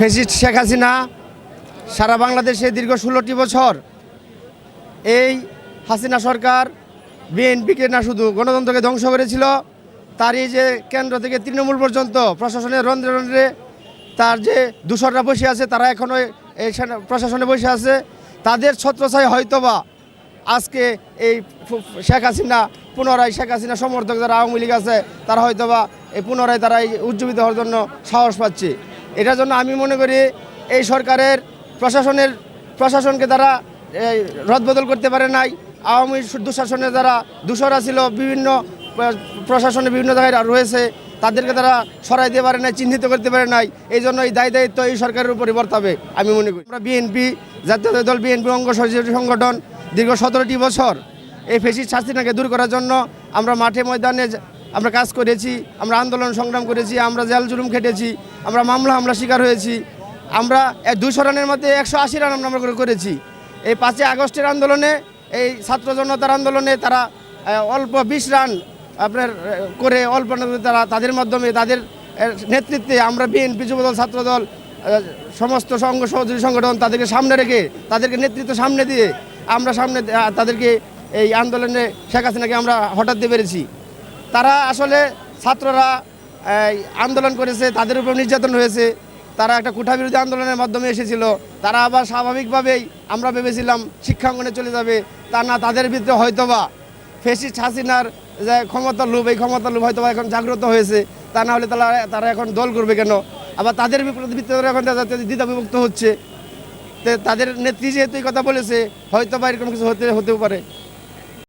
Fascist Sheikh Hasina সারা বাংলাদেশে দীর্ঘ ষোলোটি বছর এই হাসিনা সরকার বিএনপিকে না শুধু গণতন্ত্রকে ধ্বংস করেছিল তার এই যে কেন্দ্র থেকে তৃণমূল পর্যন্ত প্রশাসনের রন্ধ্রে রন্ধ্রে তার যে দূষররা বসে আছে, তারা এখনও এই প্রশাসনে বসে আছে। তাদের ছত্রছায় হয়তোবা আজকে এই শেখ হাসিনা, পুনরায় শেখ হাসিনা সমর্থক যারা আওয়ামী লীগ আছে, তারা হয়তোবা এই পুনরায় তারা এই উজ্জীবিত হওয়ার জন্য সাহস পাচ্ছে। এটার জন্য আমি মনে করি এই সরকারের প্রশাসনের, প্রশাসনকে তারা রদবদল করতে পারে নাই, আওয়ামী দুঃশাসনে যারা দূষরা ছিল, বিভিন্ন প্র- প্রশাসনে বিভিন্ন জায়গায় রয়েছে, তাদেরকে তারা সরাই দিতে পারে নাই, চিহ্নিত করতে পারে নাই, এই জন্য এই দায় দায়িত্ব এই সরকারের উপরই বর্তাবে, আমি মনে করি। আমরা বিএনপি, জাতীয় দল বিএনপি, অঙ্গ সংগঠন দীর্ঘ সতেরোটি বছর এই ফেসিস শাস্তিটাকে দূর করার জন্য আমরা মাঠে ময়দানে আমরা কাজ করেছি, আমরা আন্দোলন সংগ্রাম করেছি, আমরা জেল জুলুম খেটেছি, আমরা মামলা হামলা শিকার হয়েছি, আমরা দুশো রানের মধ্যে একশো আশি রান আমরা করে- করেছি। এই পাঁচই আগস্টের আন্দোলনে, এই ছাত্র জনতার আন্দোলনে তারা অল্প বিশ রান আপনার করে অল্প তারা তাদের মাধ্যমে তাদের নেতৃত্বে আমরা বিএনপি যুবদল ছাত্রদল সমস্ত সংঘ সহযোগী সংগঠন তাদেরকে সামনে রেখে, তাদেরকে নেতৃত্ব সামনে দিয়ে আমরা সামনে তাদেরকে এই আন্দোলনে শেখ হাসিনাকে আমরা হঠাৎ দিয়ে পেরেছি। তারা আসলে ছাত্ররা আন্দোলন করেছে, তাদের উপর নির্যাতন হয়েছে। তারা একটা কুঠা বিরোধী আন্দোলনের মাধ্যমে এসেছিল। তারা আবার স্বাভাবিকভাবেই আমরা ভেবেছিলাম শিক্ষাঙ্গনে চলে যাবে। তা না, তাদের ভিতরে হয়তোবা ফেসিস্ট হাসিনার যে ক্ষমতা লোভ, এই ক্ষমতা লোভ হয়তোবা এখন জাগ্রত হয়েছে। তা না হলে তারা তারা এখন দল করবে কেন? আবার তাদের ভিতরে এখন দ্বিধা বিভক্ত হচ্ছে। তাদের নেত্রী যেহেতু এই কথা বলেছে হয়তো বা এরকম কিছু হতে, হতেও পারে।